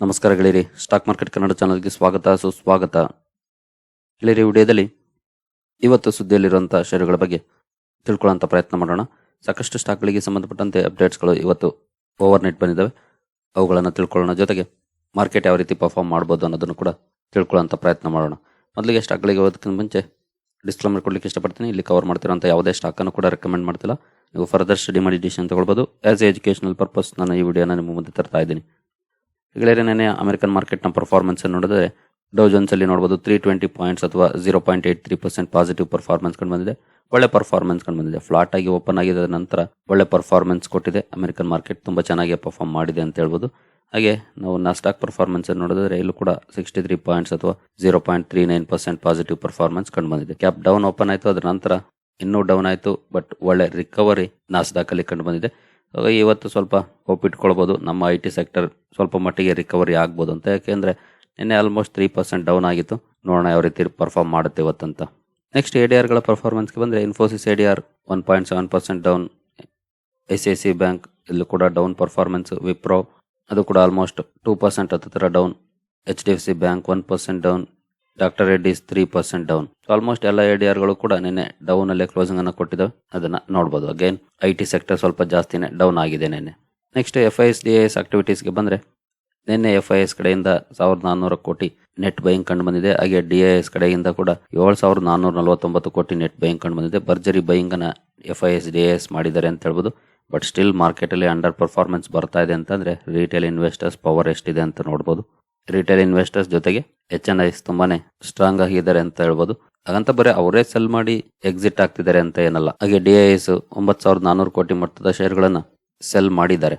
ನಮಸ್ಕಾರ ಗೆಳೆಯರಿ. Stock market Kannada ಚಾನಲ್ಗೆ ಸ್ವಾಗತ, ಸುಸ್ವಾಗತ. ಗೆಳೆಯರಿ, ವಿಡಿಯೋದಲ್ಲಿ ಇವತ್ತು ಸುದ್ದಿಯಲ್ಲಿರುವಂಥ ಷೇರುಗಳ ಬಗ್ಗೆ ತಿಳ್ಕೊಳ್ಳೋಂಥ ಪ್ರಯತ್ನ ಮಾಡೋಣ. ಸಾಕಷ್ಟು ಸ್ಟಾಕ್ಗಳಿಗೆ ಸಂಬಂಧಪಟ್ಟಂತೆ ಅಪ್ಡೇಟ್ಸ್ಗಳು ಇವತ್ತು ಓವರ್ ನೆಟ್ ಬಂದಿದ್ದಾವೆ. ಅವುಗಳನ್ನು ತಿಳ್ಕೊಳ್ಳೋಣ. ಜೊತೆಗೆ ಮಾರ್ಕೆಟ್ ಯಾವ ರೀತಿ ಪರ್ಫಾರ್ಮ್ ಮಾಡ್ಬೋದು ಅನ್ನೋದನ್ನು ಕೂಡ ತಿಳ್ಕೊಳ್ಳೋಂಥ ಪ್ರಯತ್ನ ಮಾಡೋಣ. ಮೊದಲಿಗೆ ಸ್ಟಾಕ್ಗಳಿಗೆ ಹೋಗೋದಕ್ಕಿಂತ ಮುಂಚೆ ಡಿಸ್ಕ್ಲೈಮರ್ ಕೊಡಲಿಕ್ಕೆ ಇಷ್ಟಪಡ್ತೀನಿ. ಇಲ್ಲಿ ಕವರ್ ಮಾಡ್ತಿರೋಂಥ ಯಾವುದೇ ಸ್ಟಾಕನ್ನು ಕೂಡ ರೆಕಮೆಂಡ್ ಮಾಡ್ತಿಲ್ಲ. ನೀವು ಫರ್ದರ್ ಸ್ಟಡಿ ಮಾಡಿ ಡಿಸಿಷನ್ ತಗೊಳ್ಬೋದು. ಆ್ಯಸ್ ಎ ಎಜುಕೇಷನಲ್ ಪರ್ಪಸ್ ನಾನು ಈ ವಿಡಿಯೋನ ನಿಮ್ಮ ಮುಂದೆ ತರ್ತಾ ಇದ್ದೀನಿ. ಈಗಲೇ ನೆನೆ ಅಮೆರಿಕನ್ ಮಾರ್ಕೆಟ್ನ ಪರ್ಫಾರ್ಮೆನ್ಸ್ ನೋಡಿದ್ರೆ ಡೋ ಜೋನ್ಸ್ ಅಲ್ಲಿ ನೋಡಬಹುದು ತ್ರೀ ಟ್ವೆಂಟಿ ಪಾಯಿಂಟ್ಸ್ ಅಥವಾ zero point eight three percent positive performance ಕಂಡು ಬಂದಿದೆ. ಒಳ್ಳೆ ಪರ್ಫಾರ್ಮೆನ್ಸ್ ಕಂಡು ಬಂದಿದೆ. ಫ್ಲಾಟ್ ಆಗಿ ಓಪನ್ ಆಗಿದ ನಂತರ ಒಳ್ಳೆ ಪರ್ಫಾರ್ಮೆನ್ಸ್ ಕೊಟ್ಟಿದೆ. ಅಮೆರಿಕನ್ ಮಾರ್ಕೆಟ್ ತುಂಬ ಚೆನ್ನಾಗಿ ಪರ್ಫಾರ್ಮ್ ಮಾಡಿದೆ ಅಂತ ಹೇಳ್ಬೋದು. ಹಾಗೆ ನಾವು ನಾಸ್ಟಾಕ್ ಪರ್ಫಾರ್ಮೆನ್ಸ್ ನೋಡಿದ್ರೆ ಇಲ್ಲೂ ಕೂಡ ಸಿಕ್ಸ್ಟಿ ತ್ರೀ ಪಾಯಿಂಟ್ಸ್ ಅಥವಾ zero point three nine percent positive performance ಕಂಡು ಬಂದಿದೆ. ಕ್ಯಾಪ್ ಡೌನ್ ಓಪನ್ ಆಯಿತು, ಅದರ ನಂತರ ಇನ್ನೂ ಡೌನ್ ಆಯಿತು ಬಟ್ ಒಳ್ಳೆ ರಿಕವರಿ ನಾಸ್ಡಾಕ್ ಅಲ್ಲಿ ಕಂಡು ಬಂದಿದೆ. ಸೊ ಇವತ್ತು ಸ್ವಲ್ಪ ಒಪ್ಪಿಟ್ಕೊಳ್ಬೋದು. ನಮ್ಮ ಐ ಟಿ ಸೆಕ್ಟರ್ ಸ್ವಲ್ಪ ಮಟ್ಟಿಗೆ ರಿಕವರಿ ಆಗ್ಬೋದು ಅಂತ. ಯಾಕೆಂದರೆ ನಿನ್ನೆ ಆಲ್ಮೋಸ್ಟ್ ತ್ರೀ ಪರ್ಸೆಂಟ್ ಡೌನ್ ಆಗಿತ್ತು. ನೋಡೋಣ ಯಾವ ರೀತಿ ಪರ್ಫಾರ್ಮ್ ಮಾಡುತ್ತೆ ಇವತ್ತಂತ. ನೆಕ್ಸ್ಟ್ ಎ ಡಿ ಆರ್ಗಳ ಪರ್ಫಾರ್ಮೆನ್ಸ್ಗೆ ಬಂದರೆ Infosys A D R one point seven percent down I C I C bank ಇಲ್ಲೂ ಕೂಡ ಡೌನ್ ಪರ್ಫಾರ್ಮೆನ್ಸ್ ವಿಪ್ರೋ ಅದು ಕೂಡ ಆಲ್ಮೋಸ್ಟ್ ಟೂ ಪರ್ಸೆಂಟ್ ಹತ್ತಿರ down H D F C bank one percent down doctor Reddy's three percent down almost ಎಲ್ಲ A D ಆರ್ಗಳು ಕೂಡ ನಿನ್ನೆ down ಅಲ್ಲೇ ಕ್ಲೋಸಿಂಗ್ ಅನ್ನು ಕೊಟ್ಟಿದ್ದಾವೆ. ಅದನ್ನ ನೋಡಬಹುದು ಅಗೇನ್ ಐ ಟಿ ಸೆಕ್ಟರ್ ಸ್ವಲ್ಪ ಜಾಸ್ತಿನೇ ಡೌನ್ ಆಗಿದೆ ನಿನ್ನೆ. Next F I S D S ಆಕ್ಟಿವಿಟೀಸ್ಗೆ ಬಂದ್ರೆ, ನಿನ್ನೆ ಎಫ್ ಐ ಎಸ್ ಕಡೆಯಿಂದ ಸಾವಿರದ ನಾನ್ನೂರು ಕೋಟಿ ನೆಟ್ ಬೈಯಿಂಗ್ ಕಂಡು ಬಂದಿದೆ. ಹಾಗೆ ಡಿ ಐ ಎಸ್ ಕಡೆಯಿಂದ ಕೂಡ ಏಳು ಸಾವಿರದ ನಾನ್ನೂರ ನಲವತ್ತೊಂಬತ್ತು ಕೋಟಿ ನೆಟ್ ಬೈಯಿಂಗ್ ಕಂಡು ಬಂದಿದೆ. ಭರ್ಜರಿ ಬೈಯಿಂಗ್ ಅನ್ನ F I S D S ಮಾಡಿದ್ದಾರೆ ಅಂತ ಹೇಳ್ಬೋದು. ಬಟ್ ಸ್ಟಿಲ್ ಮಾರ್ಕೆಟ್ ಅಲ್ಲಿ ಅಂಡರ್ ಪರ್ಫಾರ್ಮೆನ್ಸ್ ಬರ್ತಾ ಇದೆ ಅಂತಂದ್ರೆ ರಿಟೇಲ್ ಇನ್ವೆಸ್ಟರ್ಸ್ ಪವರ್ ಎಷ್ಟಿದೆ ಅಂತ ನೋಡಬಹುದು ರಿಟೇಲ್ ಇನ್ವೆಸ್ಟರ್ಸ್ ಜೊತೆಗೆ ಎಚ್ ಎನ್ ಐಸ್ ತುಂಬಾನೇ ಸ್ಟ್ರಾಂಗ್ ಆಗಿದ್ದಾರೆ ಅಂತ ಹೇಳ್ಬೋದು. ಹಾಗಂತ ಬರೀ ಅವರೇ ಸೆಲ್ ಮಾಡಿ ಎಕ್ಸಿಟ್ ಆಗ್ತಿದ್ದಾರೆ ಅಂತ ಏನಲ್ಲ. ಹಾಗೆ ಡಿ ಐ ಎಸ್ ಒಂಬತ್ತು ಸಾವಿರದ ನಾನ್ನೂರು ಕೋಟಿ ಮೊತ್ತದ ಶೇರ್ಗಳನ್ನು ಸೆಲ್ ಮಾಡಿದ್ದಾರೆ.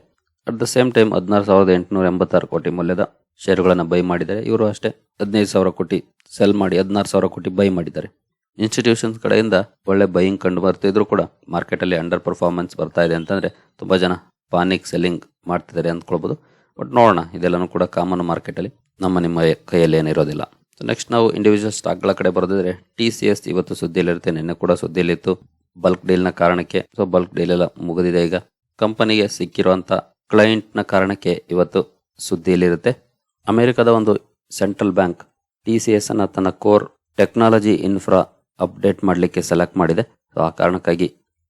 ಅಟ್ ದ ಸೇಮ್ ಟೈಮ್ ಹದಿನಾರು ಸಾವಿರದ ಎಂಟುನೂರ ಎಂಬತ್ತಾರು ಕೋಟಿ ಮೌಲ್ಯದ ಶೇರುಗಳನ್ನು ಬೈ ಮಾಡಿದ್ದಾರೆ. ಇವರು ಅಷ್ಟೇ ಹದಿನೈದು ಸಾವಿರ ಕೋಟಿ ಸೆಲ್ ಮಾಡಿ ಹದಿನಾರು ಸಾವಿರ ಕೋಟಿ ಬೈ ಮಾಡಿದ್ದಾರೆ. ಇನ್ಸ್ಟಿಟ್ಯೂಷನ್ಸ್ ಕಡೆಯಿಂದ ಒಳ್ಳೆ ಬೈಯಿಂಗ್ ಕಂಡು ಬರ್ತಿದ್ರು ಕೂಡ ಮಾರ್ಕೆಟ್ ಅಲ್ಲಿ ಅಂಡರ್ ಪರ್ಫಾರ್ಮೆನ್ಸ್ ಬರ್ತಾ ಇದೆ ಅಂತಂದ್ರೆ ತುಂಬಾ ಜನ ಪಾನಿಕ್ ಸೆಲ್ಲಿಂಗ್ ಮಾಡ್ತಿದ್ದಾರೆ ಅಂದ್ಕೊಳ್ಬಹುದು ಬಟ್ ನೋಡೋಣ, ಇದೆಲ್ಲನೂ ಕೂಡ ಕಾಮನ್ ಮಾರ್ಕೆಟಲ್ಲಿ ನಮ್ಮ ನಿಮ್ಮ ಕೈಯಲ್ಲಿ ಏನಿರೋದಿಲ್ಲ ನೆಕ್ಸ್ಟ್ ನಾವು ಇಂಡಿವಿಜುವಲ್ ಸ್ಟಾಕ್ಗಳ ಕಡೆ ಬರೋದಿದ್ರೆ ಟಿ ಸಿ ಎಸ್ ಇವತ್ತು ಸುದ್ದಿಯಲ್ಲಿರುತ್ತೆ, ನಿನ್ನೆ ಕೂಡ ಸುದ್ದಿಯಲ್ಲಿತ್ತು. ಬಲ್ಕ್ ಡೀಲ್ನ ಕಾರಣಕ್ಕೆ ಸೊ ಬಲ್ಕ್ ಡೀಲ್ ಎಲ್ಲ ಮುಗಿದಿದೆ ಈಗ. ಕಂಪನಿಗೆ ಸಿಕ್ಕಿರುವಂಥ ಕ್ಲೈಂಟ್ನ ಕಾರಣಕ್ಕೆ ಇವತ್ತು ಸುದ್ದಿಯಲ್ಲಿರುತ್ತೆ. ಅಮೆರಿಕದ ಒಂದು central bank T C S ಅನ್ನು ತನ್ನ ಕೋರ್ ಟೆಕ್ನಾಲಜಿ ಇನ್ಫ್ರಾ ಅಪ್ಡೇಟ್ ಮಾಡಲಿಕ್ಕೆ ಸೆಲೆಕ್ಟ್ ಮಾಡಿದೆ. ಸೊ ಆ ಕಾರಣಕ್ಕಾಗಿ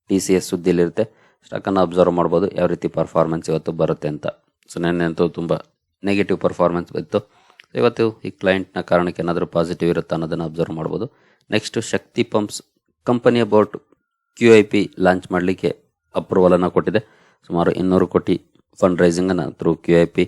ಟಿ ಸಿ ಎಸ್ ಸುದ್ದಿಯಲ್ಲಿರುತ್ತೆ. ಸ್ಟಾಕ್ ಅನ್ನು ಅಬ್ಸರ್ವ್ ಮಾಡ್ಬೋದು, ಯಾವ ರೀತಿ ಪರ್ಫಾರ್ಮೆನ್ಸ್ ಇವತ್ತು ಬರುತ್ತೆ ಅಂತ. ಸೊ ನೆನ್ನೆ ಅಂತೂ ತುಂಬ ನೆಗೆಟಿವ್ ಪರ್ಫಾರ್ಮೆನ್ಸ್ ಬಂತು. ಇವತ್ತು ಈ ಕ್ಲೈಂಟ್ನ ಕಾರಣಕ್ಕೆ ಏನಾದರೂ ಪಾಸಿಟಿವ್ ಇರುತ್ತಾ ಅನ್ನೋದನ್ನು ಅಬ್ಸರ್ವ್ ಮಾಡ್ಬೋದು. ನೆಕ್ಸ್ಟ್ ಶಕ್ತಿ ಪಂಪ್ಸ್ ಕಂಪನಿಯ about Q I P launch ಮಾಡಲಿಕ್ಕೆ ಅಪ್ರೂವಲನ್ನು ಕೊಟ್ಟಿದೆ. ಸುಮಾರು ಇನ್ನೂರು ಕೋಟಿ ಫಂಡ್ ರೈಸಿಂಗನ್ನು ಥ್ರೂ ಕ್ಯೂ ಐ ಪಿ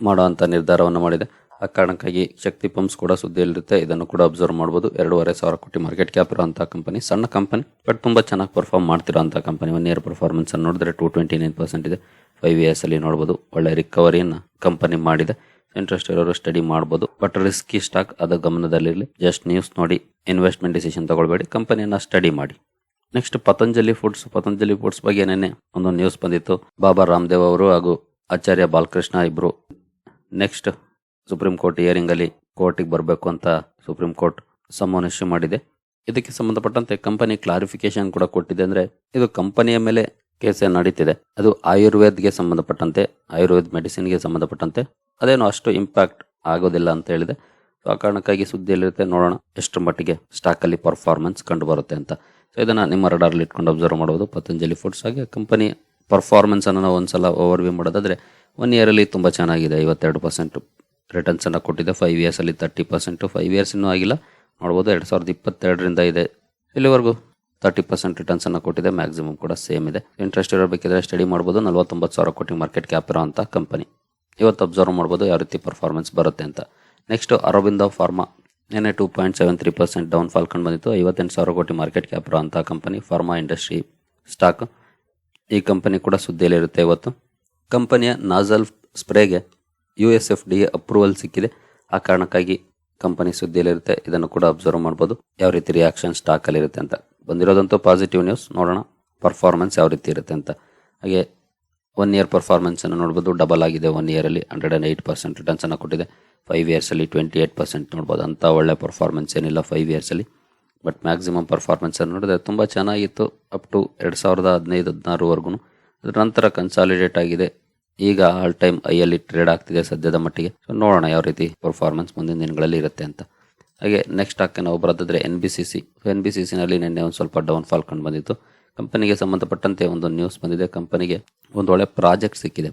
ಮಾಡುವಂಥ ನಿರ್ಧಾರವನ್ನು ಮಾಡಿದೆ. ಆ ಕಾರಣಕ್ಕಾಗಿ ಶಕ್ತಿ ಪಂಪ್ಸ್ ಕೂಡ ಸುದ್ದಿಯಲ್ಲಿರುತ್ತೆ ಇದನ್ನು ಕೂಡ ಅಬ್ಸರ್ವ್ ಮಾಡ್ಬೋದು. ಎರಡೂವರೆ ಸಾವಿರ ಕೋಟಿ ಮಾರ್ಕೆಟ್ ಕ್ಯಾಪ್ ಇರುವಂಥ ಕಂಪನಿ ಸಣ್ಣ ಕಂಪನಿ ಬಟ್ ತುಂಬ ಚೆನ್ನಾಗಿ ಪರ್ಫಾರ್ಮ್ ಮಾಡ್ತಿರೋಂಥ ಕಂಪನಿ ಒನ್ ಇಯರ್ ಪರ್ಫಾರ್ಮೆನ್ಸ್ ಅನ್ನು ನೋಡಿದ್ರೆ ಟೂ ಟ್ವೆಂಟಿ ನೈನ್ ಪರ್ಸೆಂಟ್ ಇದೆ. ಫೈವ್ ಇಯರ್ಸ್ ಅಲ್ಲಿ ನೋಡ್ಬೋದು. ಒಳ್ಳೆ ರಿಕವರಿಯನ್ನು ಕಂಪನಿ ಮಾಡಿದೆ. ಇಂಟ್ರೆಸ್ಟ್ ಇರೋರು ಸ್ಟಡಿ ಮಾಡ್ಬೋದು. ಬಟ್ ರಿಸ್ಕಿ ಸ್ಟಾಕ್ ಅದು ಗಮನದಲ್ಲಿರಲಿ. ಜಸ್ಟ್ ನ್ಯೂಸ್ ನೋಡಿ ಇನ್ವೆಸ್ಟ್ಮೆಂಟ್ ಡಿಸಿಷನ್ ತಗೊಳ್ಬೇಡಿ. ಕಂಪನಿಯನ್ನ ಸ್ಟಡಿ ಮಾಡಿ. Next Patanjali foods Patanjali foods ಬಗ್ಗೆ ನೆನೆ ಒಂದು ನ್ಯೂಸ್ ಬಂದಿತ್ತು. ಬಾಬಾ ರಾಮದೇವ್ ಅವರು ಹಾಗೂ ಆಚಾರ್ಯ ಬಾಲಕೃಷ್ಣ ಇಬ್ರು ನೆಕ್ಸ್ಟ್ ಸುಪ್ರೀಂ ಕೋರ್ಟ್ ಹಿಯರಿಂಗ್ ಅಲ್ಲಿ ಕೋರ್ಟಿಗೆ ಬರಬೇಕು ಅಂತ ಸುಪ್ರೀಂ ಕೋರ್ಟ್ ಸಮನ್ ಇಶ್ಯೂ ಮಾಡಿದೆ. ಇದಕ್ಕೆ ಸಂಬಂಧಪಟ್ಟಂತೆ ಕಂಪನಿ ಕ್ಲಾರಿಫಿಕೇಶನ್ ಕೂಡ ಕೊಟ್ಟಿದೆ. ಅಂದ್ರೆ ಇದು ಕಂಪನಿಯ ಮೇಲೆ ಕೇಸ್ ನಡೀತಿದೆ. ಅದು ಆಯುರ್ವೇದ್ಗೆ ಸಂಬಂಧಪಟ್ಟಂತೆ, ಆಯುರ್ವೇದ್ ಮೆಡಿಸಿನ್ಗೆ ಸಂಬಂಧಪಟ್ಟಂತೆ ಅದೇನು ಅಷ್ಟು ಇಂಪ್ಯಾಕ್ಟ್ ಆಗೋದಿಲ್ಲ ಅಂತ ಹೇಳಿದೆ. ಆ ಕಾರಣಕ್ಕಾಗಿ ಸುದ್ದಿಯಲ್ಲಿರುತ್ತೆ, ನೋಡೋಣ ಎಷ್ಟು ಮಟ್ಟಿಗೆ ಸ್ಟಾಕಲ್ಲಿ ಪರ್ಫಾರ್ಮೆನ್ಸ್ ಕಂಡು ಬರುತ್ತೆ ಅಂತ. ಸೊ ಇದನ್ನು ನಿಮ್ಮ ರಡಾರ್ಲಿ ಇಟ್ಕೊಂಡು ಅಬ್ಸರ್ವ್ ಮಾಡೋದು ಪತಂಜಲಿ ಫುಡ್ಸ್ ಹಾಗೆ ಕಂಪನಿ ಪರ್ಫಾರ್ಮೆನ್ಸ್ ಅನ್ನು ಒಂದು ಸಲ ಓವರ್ ವ್ಯೂ ಮಾಡೋದಾದರೆ ಒನ್ ಇಯರಲ್ಲಿ ತುಂಬ ಚೆನ್ನಾಗಿದೆ. ಐವತ್ತೆರಡು ಪರ್ಸೆಂಟ್ ರಿಟರ್ನ್ಸ್ ಅನ್ನ ಕೊಟ್ಟಿದೆ. ಫೈವ್ ಇಯರ್ಸಲ್ಲಿ ತರ್ಟಿ ಪರ್ಸೆಂಟು ಫೈವ್ ಇಯರ್ಸ್ ಇನ್ನೂ ಆಗಿಲ್ಲ. ನೋಡ್ಬೋದು, ಎರಡು ಸಾವಿರದ ಇಪ್ಪತ್ತೆರಡರಿಂದ ಇದೆ. ಇಲ್ಲಿವರೆಗೂ ತರ್ಟಿ ಪರ್ಸೆಂಟ್ ರಿಟರ್ನ್ಸ್ ಅನ್ನ ಕೊಟ್ಟಿದೆ ಮ್ಯಾಕ್ಸಿಮಮ್ ಕೂಡ ಸೇಮ್ ಇದೆ. ಇಂಟ್ರೆಸ್ಟ್ ಇರಬೇಕಿದ್ರೆ ಸ್ಟಡಿ ಮಾಡ್ಬೋದು, ನಲವತ್ತೊಂಬತ್ತು ಸಾವಿರ ಕೋಟಿ ಮಾರ್ಕೆಟ್ ಕ್ಯಾಪ್ ಅಂತ ಕಂಪನಿ ಇವತ್ತು ಅಬ್ಸರ್ವ್ ಮಾಡ್ಬೋದು ಯಾವ ರೀತಿ ಪರ್ಫಾರ್ಮೆನ್ಸ್ ಬರುತ್ತೆ ಅಂತ. ನೆಕ್ಸ್ಟ್ ಅರವಿಂದ ಫಾರ್ಮಾ ನಿನ್ನೆ two point seven three percent down fall ಕಂಡು ಬಂದಿತ್ತು. ಐವತ್ತೆಂಟು ಸಾವಿರ ಕೋಟಿ ಮಾರ್ಕೆಟ್ ಕ್ಯಾಪ್ ಅಂತ ಕಂಪನಿ ಫಾರ್ಮಾ ಇಂಡಸ್ಟ್ರಿ ಸ್ಟಾಕ್ ಈ ಕಂಪನಿ ಕೂಡ ಸುದ್ದಿಯಲ್ಲಿರುತ್ತೆ ಇವತ್ತು. ಕಂಪನಿಯ nasal ಸ್ಪ್ರೇಗೆ U S F D approval ಸಿಕ್ಕಿದೆ. ಆ ಕಾರಣಕ್ಕಾಗಿ ಕಂಪನಿ ಸುದ್ದಿಯಲ್ಲಿರುತ್ತೆ ಇದನ್ನು ಕೂಡ ಅಬ್ಸರ್ವ್ ಮಾಡ್ಬೋದು. ಯಾವ ರೀತಿ ರಿಯಾಕ್ಷನ್ ಸ್ಟಾಕ್ ಅಲ್ಲಿ ಇರುತ್ತೆ ಅಂತ. ಬಂದಿರೋದಂತೂ ಪಾಸಿಟಿವ್ ನ್ಯೂಸ್ ನೋಡೋಣ ಪರ್ಫಾರ್ಮೆನ್ಸ್ ಯಾವ ರೀತಿ ಇರುತ್ತೆ ಅಂತ. ಹಾಗೆ ಒನ್ ಇಯರ್ ಪರ್ಫಾರ್ಮೆನ್ಸನ್ನು ನೋಡ್ಬೋದು. ಡಬಲ್ ಆಗಿದೆ ಒನ್ ಇಯರಲ್ಲಿ ಹಂಡ್ರೆಡ್ ಆ್ಯಂಡ್ ಏಯ್ಟ್ ಪರ್ಸೆಂಟ್ ರಿಟರ್ನ್ಸನ್ನು ಕೊಟ್ಟಿದೆ. ಫೈವ್ ಇಯರ್ಸಲ್ಲಿ ಟ್ವೆಂಟಿ ಏಯ್ಟ್ ಪರ್ಸೆಂಟ್ ನೋಡ್ಬೋದು. ಅಂಥ ಒಳ್ಳೆ ಪರ್ಫಾರ್ಮೆನ್ಸ್ ಏನಿಲ್ಲ ಫೈವ್ ಇಯರ್ಸಲ್ಲಿ ಬಟ್ ಮ್ಯಾಕ್ಸಿಮಮ್ ಪರ್ಫಾರ್ಮೆನ್ಸನ್ನು ನೋಡಿದೆ ತುಂಬಾ ಚೆನ್ನಾಗಿತ್ತು. ಅಪ್ ಟು ಎರಡು ಸಾವಿರದ ಹದಿನೈದು ಹದಿನಾರುವರೆಗೂ ಅದರ ನಂತರ ಕನ್ಸಾಲಿಡೇಟ್ ಆಗಿದೆ. ಈಗ ಆಲ್ ಟೈಮ್ ಐಯಲ್ಲಿ ಟ್ರೇಡ್ ಆಗ್ತಿದೆ ಸದ್ಯದ ಮಟ್ಟಿಗೆ. ಸೊ ನೋಡೋಣ ಯಾವ ರೀತಿ ಪರ್ಫಾರ್ಮೆನ್ಸ್ ಮುಂದಿನ ದಿನಗಳಲ್ಲಿ ಇರುತ್ತೆ ಅಂತ. ಹಾಗೆ ನೆಕ್ಸ್ಟ್ ಸ್ಟಾಕ್ಗೆ ನಾವು ಬರೋದಾದ್ರೆ N B C C N B C ಸಿನಲ್ಲಿ ನಿನ್ನೆ ಒಂದು ಸ್ವಲ್ಪ ಡೌನ್ ಫಾಲ್ ಕಂಡು ಬಂದಿತ್ತು. ಕಂಪನಿಗೆ ಸಂಬಂಧಪಟ್ಟಂತೆ ಒಂದು ನ್ಯೂಸ್ ಬಂದಿದೆ. ಕಂಪನಿಗೆ ಒಂದು ಒಳ್ಳೆ ಪ್ರಾಜೆಕ್ಟ್ ಸಿಕ್ಕಿದೆ.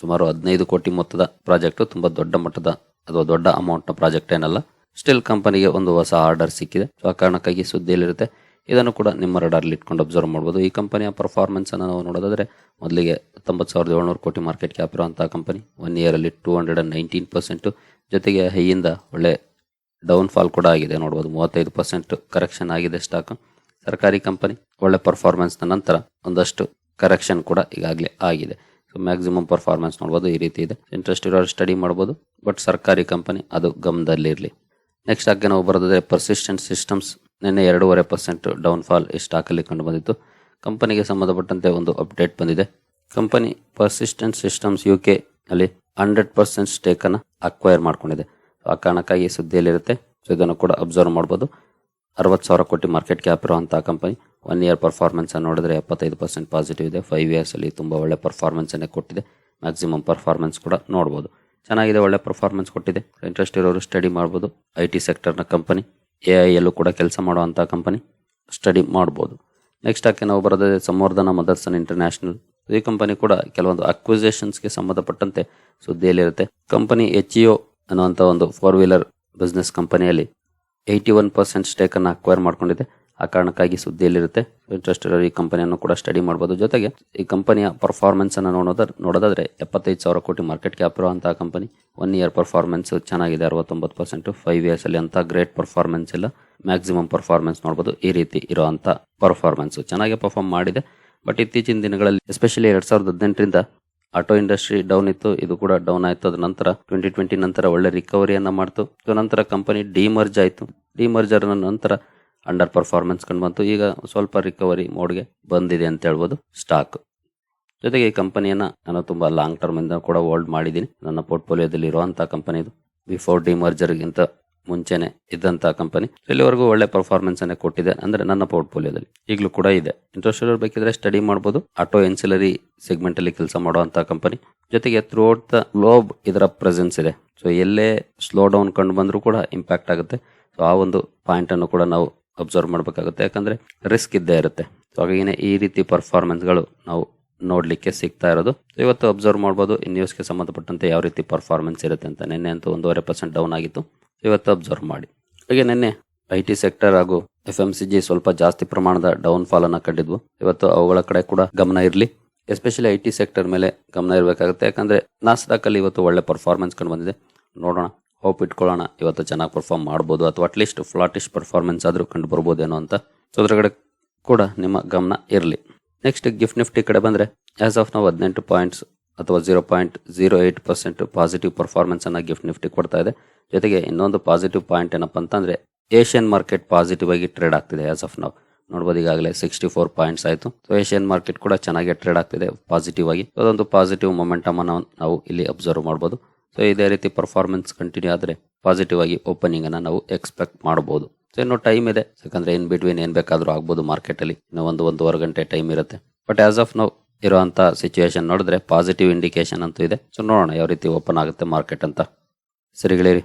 ಸುಮಾರು ಹದಿನೈದು ಕೋಟಿ ಮೊತ್ತದ ಪ್ರಾಜೆಕ್ಟು ತುಂಬ ದೊಡ್ಡ ಮಟ್ಟದ ಅಥವಾ ದೊಡ್ಡ ಅಮೌಂಟ್ನ ಪ್ರಾಜೆಕ್ಟ್ ಏನಲ್ಲ. ಸ್ಟಿಲ್ ಕಂಪನಿಗೆ ಒಂದು ಹೊಸ ಆರ್ಡರ್ ಸಿಕ್ಕಿದೆ. ಸೊ ಆ ಕಾರಣಕ್ಕಾಗಿ ಸುದ್ದಿಯಲ್ಲಿರುತ್ತೆ. ಇದನ್ನು ಕೂಡ ನಿಮ್ಮ ರಡಾರ್ಲಿ ಇಟ್ಕೊಂಡು ಅಬ್ಸರ್ವ್ ಮಾಡ್ಬೋದು. ಈ ಕಂಪನಿಯ ಪರ್ಫಾರ್ಮೆನ್ಸನ್ನು ನಾವು ನೋಡೋದಾದರೆ, ಮೊದಲಿಗೆ ಹತ್ತೊಂಬತ್ತು ಸಾವಿರದ ಏಳ್ನೂರು ಕೋಟಿ ಮಾರ್ಕೆಟ್ ಕ್ಯಾಪ್ ಇರುವಂಥ company one ಇಯರಲ್ಲಿ two hundred and nineteen percent ಜೊತೆಗೆ ಹೈಯಿಂದ ಒಳ್ಳೆ ಡೌನ್ ಫಾಲ್ ಕೂಡ ಆಗಿದೆ. ನೋಡ್ಬೋದು ಮೂವತ್ತೈದು ಪರ್ಸೆಂಟ್ ಕರೆಕ್ಷನ್ ಆಗಿದೆ ಸ್ಟಾಕ್ ಸರ್ಕಾರಿ ಕಂಪನಿ ಒಳ್ಳೆ ಪರ್ಫಾರ್ಮೆನ್ಸ್ನ ನಂತರ ಒಂದಷ್ಟು ಕರೆಕ್ಷನ್ ಕೂಡ ಈಗಾಗಲೇ ಆಗಿದೆ. ಸೊ ಮ್ಯಾಕ್ಸಿಮಮ್ ಪರ್ಫಾರ್ಮೆನ್ಸ್ ನೋಡ್ಬೋದು ಈ ರೀತಿ ಇದೆ. ಇಂಟ್ರೆಸ್ಟ್ ಇರೋರು ಸ್ಟಡಿ ಮಾಡ್ಬೋದು ಬಟ್ ಸರ್ಕಾರಿ ಕಂಪನಿ ಅದು ಗಮನದಲ್ಲಿರಲಿ. ನೆಕ್ಸ್ಟ್ ಆಗಿ ನಾವು ಬರೋದಾದ್ರೆ ಪರ್ಸಿಸ್ಟೆಂಟ್ ಸಿಸ್ಟಮ್ಸ್ ನಿನ್ನೆ ಎರಡೂವರೆ ಪರ್ಸೆಂಟ್ ಡೌನ್ ಫಾಲ್ ಈ ಸ್ಟಾಕಲ್ಲಿ ಕಂಡು ಬಂದಿತ್ತು. ಕಂಪನಿಗೆ ಸಂಬಂಧಪಟ್ಟಂತೆ ಒಂದು ಅಪ್ಡೇಟ್ ಬಂದಿದೆ. Company Persistent Systems U K ಅಲ್ಲಿ ಹಂಡ್ರೆಡ್ ಪರ್ಸೆಂಟ್ ಸ್ಟೇಕನ್ನು ಅಕ್ವೈರ್ ಮಾಡ್ಕೊಂಡಿದೆ. ಆ ಕಾರಣಕ್ಕಾಗಿ ಸುದ್ದಿಯಲ್ಲಿರುತ್ತೆ. ಸೊ ಇದನ್ನು ಕೂಡ ಅಬ್ಸರ್ವ್ ಮಾಡ್ಬೋದು. ಅರವತ್ತು ಸಾವಿರ ಕೋಟಿ ಮಾರ್ಕೆಟ್ ಕ್ಯಾಪ್ ಇರುವಂತಹ ಕಂಪನಿ ಒನ್ ಇಯರ್ ಪರ್ಫಾರ್ಮೆನ್ಸ್ ನೋಡಿದ್ರೆ ಎಪ್ಪತ್ತೈದು ಪರ್ಸೆಂಟ್ ಪಾಸಿಟಿವ್ ಇದೆ. ಫೈವ್ ಇಯರ್ಸ್ ಅಲ್ಲಿ ತುಂಬಾ ಒಳ್ಳೆ ಪರ್ಫಾರ್ಮೆನ್ಸ್ ಅನ್ನೇ ಕೊಟ್ಟಿದೆ. ಮ್ಯಾಕ್ಸಿಮಮ್ ಪರ್ಫಾರ್ಮೆನ್ಸ್ ಕೂಡ ನೋಡ್ಬೋದು. ಚೆನ್ನಾಗಿದೆ, ಒಳ್ಳೆ ಪರ್ಫಾರ್ಮೆನ್ಸ್ ಕೊಟ್ಟಿದೆ. ಇಂಟ್ರೆಸ್ಟ್ ಇರೋರು ಸ್ಟಡಿ ಮಾಡ್ಬೋದು. ಐ ಟಿ ಸೆಕ್ಟರ್ನ ಕಂಪನಿ ಎ ಐ ಯಲ್ಲೂ ಕೂಡ ಕೆಲಸ ಮಾಡುವಂಥ ಕಂಪನಿ ಸ್ಟಡಿ ಮಾಡ್ಬೋದು. ನೆಕ್ಸ್ಟ್ ಆಕೆ ನಾವು ಬರೋದೇ ಸಂವರ್ಧನ ಮದರ್ಸನ್ ಇಂಟರ್ನ್ಯಾಷನಲ್ ಈ ಕಂಪನಿ ಕೂಡ ಕೆಲವೊಂದು ಅಕ್ವಿಸೇಷನ್ಸ್ಗೆ ಸಂಬಂಧಪಟ್ಟಂತೆ ಸುದ್ದಿಯಲ್ಲಿರುತ್ತೆ. ಕಂಪನಿ ಎಚ್ ಇಒ ಅನ್ನುವಂಥ ಒಂದು ಫೋರ್ ವೀಲರ್ ಬಿಸ್ನೆಸ್ ಕಂಪನಿಯಲ್ಲಿ ಏಯ್ಟಿ ಒನ್ ಪರ್ಸೆಂಟ್ ಸ್ಟೇಕನ್ನು ಅಕ್ವೈರ್ ಮಾಡ್ಕೊಂಡಿದೆ. ಆ ಕಾರಣಕ್ಕಾಗಿ ಸುದ್ದಿಯಲ್ಲಿರುತ್ತೆ. ಇಂಟ್ರೆಸ್ಟ್ ಇರೋ ಈ ಕಂಪನಿಯನ್ನು ಕೂಡ ಸ್ಟಡಿ ಮಾಡ್ಬೋದು. ಜೊತೆಗೆ ಈ ಕಂಪನಿಯ ಪರ್ಫಾರ್ಮೆನ್ಸನ್ನು ಅನ್ನು ನೋಡೋದಾದರೆ ಎಪ್ಪತ್ತೈದು ಸಾವಿರ ಕೋಟಿ ಮಾರ್ಕೆಟ್ ಕ್ಯಾಪ್ ಇರುವಂತಹ ಕಂಪನಿ ಒನ್ ಇಯರ್ ಪರ್ಫಾರ್ಮೆನ್ಸ್ ಚೆನ್ನಾಗಿದೆ, ಅರವತ್ತೊಂಬತ್ತು ಪರ್ಸೆಂಟ್ ಫೈವ್ ಇಯರ್ಸ್ ಅಲ್ಲಿ ಅಂತ ಗ್ರೇಟ್ ಪರ್ಫಾರ್ಮೆನ್ಸ್ ಇಲ್ಲ. ಮ್ಯಾಕ್ಸಿಮಮ್ ಪರ್ಫಾರ್ಮೆನ್ಸ್ ನೋಡ್ಬೋದು. ಈ ರೀತಿ ಇರುವಂತ ಪರ್ಫಾರ್ಮೆನ್ಸು ಚೆನ್ನಾಗಿ ಪರ್ಫಾರ್ಮ್ ಮಾಡಿದೆ. ಬಟ್ ಇತ್ತೀಚಿನ ದಿನಗಳಲ್ಲಿ ಎಸ್ಪೆಷಲಿ ಎರಡು ಸಾವಿರದ ಹದಿನೆಂಟರಿಂದ ಆಟೋ ಇಂಡಸ್ಟ್ರಿ ಡೌನ್ ಇತ್ತು, ಇದು ಕೂಡ ಡೌನ್ ಆಯ್ತು. ಅದ ನಂತರ ಟ್ವೆಂಟಿ ಟ್ವೆಂಟಿ ನಂತರ ಒಳ್ಳೆ ರಿಕವರಿಯನ್ನ ಮಾಡ್ತು. ನಂತರ ಕಂಪನಿ ಡಿಮರ್ಜ್ ಆಯಿತು. ಡಿಮರ್ಜರ್ ನಂತರ ಅಂಡರ್ ಪರ್ಫಾರ್ಮೆನ್ಸ್ ಕಂಡು ಬಂತು. ಈಗ ಸ್ವಲ್ಪ ರಿಕವರಿ ಮೋಡ್ಗೆ ಬಂದಿದೆ ಅಂತ ಹೇಳ್ಬೋದು ಸ್ಟಾಕ್ ಜೊತೆಗೆ ಈ ಕಂಪನಿಯನ್ನ ನಾನು ತುಂಬಾ ಲಾಂಗ್ ಟರ್ಮ್ ಇಂದ ಕೂಡ ಹೋಲ್ಡ್ ಮಾಡಿದ್ದೀನಿ. ನನ್ನ ಪೋರ್ಟ್ಫೋಲಿಯೋದಲ್ಲಿ ಇರುವಂತಹ ಕಂಪನಿ ಇದು ಬಿಫೋರ್ ಡಿಮರ್ಜರ್ಗಿಂತ ಮುಂಚೆನೆ ಇದ್ದಂತಹ ಕಂಪನಿ ಇಲ್ಲಿವರೆಗೂ ಒಳ್ಳೆ ಪರ್ಫಾರ್ಮೆನ್ಸ್ ಅನ್ನೇ ಕೊಟ್ಟಿದೆ ಅಂದ್ರೆ ನನ್ನ ಪೋರ್ಟ್ಫೋಲಿಯೋದಲ್ಲಿ ಈಗಲೂ ಕೂಡ ಇದೆ. ಇಂಟ್ರೆಸ್ಟ್ ಬೇಕಿದ್ರೆ ಸ್ಟಡಿ ಮಾಡಬಹುದು ಆಟೋ ಎನ್ಸಿಲರಿ ಸೆಗ್ಮೆಂಟ್ ಅಲ್ಲಿ ಕೆಲಸ ಮಾಡುವಂತಹ ಕಂಪನಿ ಜೊತೆಗೆ ಥ್ರೂಔಟ್ ದ ಗ್ಲೋಬ್ ಇದರ ಪ್ರೆಸೆನ್ಸ್ ಇದೆ. ಸೊ ಎಲ್ಲೇ ಸ್ಲೋ ಡೌನ್ ಕಂಡು ಬಂದರೂ ಕೂಡ ಇಂಪ್ಯಾಕ್ಟ್ ಆಗುತ್ತೆ. ಸೊ ಆ ಒಂದು ಪಾಯಿಂಟ್ ಅನ್ನು ಕೂಡ ನಾವು ಅಬ್ಸರ್ವ್ ಮಾಡಬೇಕಾಗುತ್ತೆ. ಯಾಕಂದ್ರೆ ರಿಸ್ಕ್ ಇದ್ದೇ ಇರುತ್ತೆ. ಸೊ ಹಾಗಾಗಿ ಈ ರೀತಿ ಪರ್ಫಾರ್ಮೆನ್ಸ್ಗಳು ನಾವು ನೋಡ್ಲಿಕ್ಕೆ ಸಿಗ್ತಾ ಇರೋದು. ಇವತ್ತು ಅಬ್ಸರ್ವ್ ಮಾಡ್ಬೋದು. ನ್ಯೂಸ್ ನ್ಯೂಸ್ಗೆ ಸಂಬಂಧಪಟ್ಟಂತೆ ಯಾವ ರೀತಿ ಪರ್ಫಾರ್ಮೆನ್ಸ್ ಇರುತ್ತೆ ಅಂತ. ನಿನ್ನೆ ಅಂತೂ ಒಂದೂವರೆ ಪರ್ಸೆಂಟ್ ಡೌನ್ ಆಗಿತ್ತು. ಇವತ್ತು ಅಬ್ಸರ್ವ್ ಮಾಡಿ. ಹಾಗೆ ನಿನ್ನೆ ಐ ಟಿ ಸೆಕ್ಟರ್ ಹಾಗೂ ಎಫ್ ಎಂ ಸಿ ಜಿ ಸ್ವಲ್ಪ ಜಾಸ್ತಿ ಪ್ರಮಾಣದ ಡೌನ್ ಫಾಲ್ ಅನ್ನ ಕಂಡಿದ್ವು. ಇವತ್ತು ಅವುಗಳ ಕಡೆ ಕೂಡ ಗಮನ ಇರಲಿ. ಎಸ್ಪೆಷಲಿ ಐ ಟಿ ಸೆಕ್ಟರ್ ಮೇಲೆ ಗಮನ ಇರಬೇಕಾಗುತ್ತೆ. ಯಾಕಂದ್ರೆ ನಾಸ್ದಾಕ್ ಅಲ್ಲಿ ಇವತ್ತು ಒಳ್ಳೆ ಪರ್ಫಾರ್ಮೆನ್ಸ್ ಕಂಡು ಬಂದಿದೆ. ನೋಡೋಣ ಹೋಪ್ ಇಟ್ಕೊಳ್ಳೋಣ ಇವತ್ತು ಚೆನ್ನಾಗಿ ಪರ್ಫಾರ್ಮ್ ಮಾಡ್ಬೋದು ಅಥವಾ ಅಟ್ಲೀಸ್ಟ್ ಫ್ಲಾಟಿಶ್ ಪರ್ಫಾರ್ಮೆನ್ಸ್ ಆದರೂ ಕಂಡು ಬರ್ಬೋದೇನೋ ಅಂತ. ಸೊ ಕಡೆ ಕೂಡ ನಿಮ್ಮ ಗಮನ ಇರಲಿ. ನೆಕ್ಸ್ಟ್ ಗಿಫ್ಟ್ ನಿಫ್ಟಿ ಕಡೆ ಬಂದರೆ ಆಸ್ ಆಫ್ ನಾವು ಹದಿನೆಂಟು ಪಾಯಿಂಟ್ಸ್ ಅಥವಾ zero point zero eight percent positive performance ಅನ್ನ ಗಿಫ್ಟ್ ನಿಫ್ಟಿ ಕೊಡ್ತಾ ಇದೆ. ಜೊತೆಗೆ ಇನ್ನೊಂದು ಪಾಸಿಟಿವ್ ಪಾಯಿಂಟ್ ಏನಪ್ಪ ಅಂತಂದ್ರೆ ಏಷ್ಯನ್ ಮಾರ್ಕೆಟ್ ಪಾಸಿಟಿವ್ ಆಗಿ ಟ್ರೇಡ್ ಆಗ್ತಿದೆ ಆಸ್ ಆಫ್ ನಾವು ನೋಡ್ಬೋದು ಈಗಾಗಲೇ ಸಿಕ್ಸ್ಟಿ ಫೋರ್ ಪಾಯಿಂಟ್ಸ್ ಆಯಿತು. ಸೊ ಏಷ್ಯನ್ ಮಾರ್ಕೆಟ್ ಕೂಡ ಚೆನ್ನಾಗಿ ಟ್ರೇಡ್ ಆಗ್ತಿದೆ ಪಾಸಿಟಿವ್ ಆಗಿ. ಅದೊಂದು ಪಾಸಿಟಿವ್ ಮೊಮೆಂಟಮ್ ಅನ್ನು ನಾವು ಇಲ್ಲಿ ಅಬ್ಸರ್ವ್ ಮಾಡ್ಬೋದು. ಸೊ ಇದೇ ರೀತಿ ಪರ್ಫಾರ್ಮೆನ್ಸ್ ಕಂಟಿನ್ಯೂ ಆದರೆ ಪಾಸಿಟಿವ್ ಆಗಿ ಓಪನಿಂಗ್ ಅನ್ನ ನಾವು ಎಕ್ಸ್ಪೆಕ್ಟ್ ಮಾಡಬಹುದು ಸೊ ಇನ್ನು ಟೈಮ್ ಇದೆ. ಯಾಕಂದ್ರೆ ಇನ್ ಬಿಟ್ವೀನ್ ಏನ್ ಬೇಕಾದ್ರೂ ಆಗ್ಬೋದು ಮಾರ್ಕೆಟ್ ಅಲ್ಲಿ. ಇನ್ನು ಒಂದು ಒಂದೂವರೆ ಗಂಟೆ ಟೈಮ್ ಇರುತ್ತೆ. ಬಟ್ ಆಸ್ ಆಫ್ ನಾವು ಇರುವಂತ ಸಿಚುವೇಶನ್ ನೋಡಿದ್ರೆ ಪಾಸಿಟಿವ್ ಇಂಡಿಕೇಶನ್ ಅಂತೂ ಇದೆ. ಸೊ ನೋಡೋಣ ಯಾವ ರೀತಿ ಓಪನ್ ಆಗುತ್ತೆ ಮಾರ್ಕೆಟ್ ಅಂತ. ಸರಿಗಳಿರಿ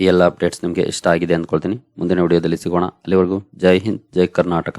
ಈ ಎಲ್ಲ ಅಪ್ಡೇಟ್ಸ್ ನಿಮಗೆ ಇಷ್ಟ ಆಗಿದೆ ಅಂದ್ಕೊಳ್ತೀನಿ. ಮುಂದಿನ ವಿಡಿಯೋದಲ್ಲಿ ಸಿಗೋಣ. ಅಲ್ಲಿವರೆಗೂ ಜೈ ಹಿಂದ್, ಜೈ ಕರ್ನಾಟಕ.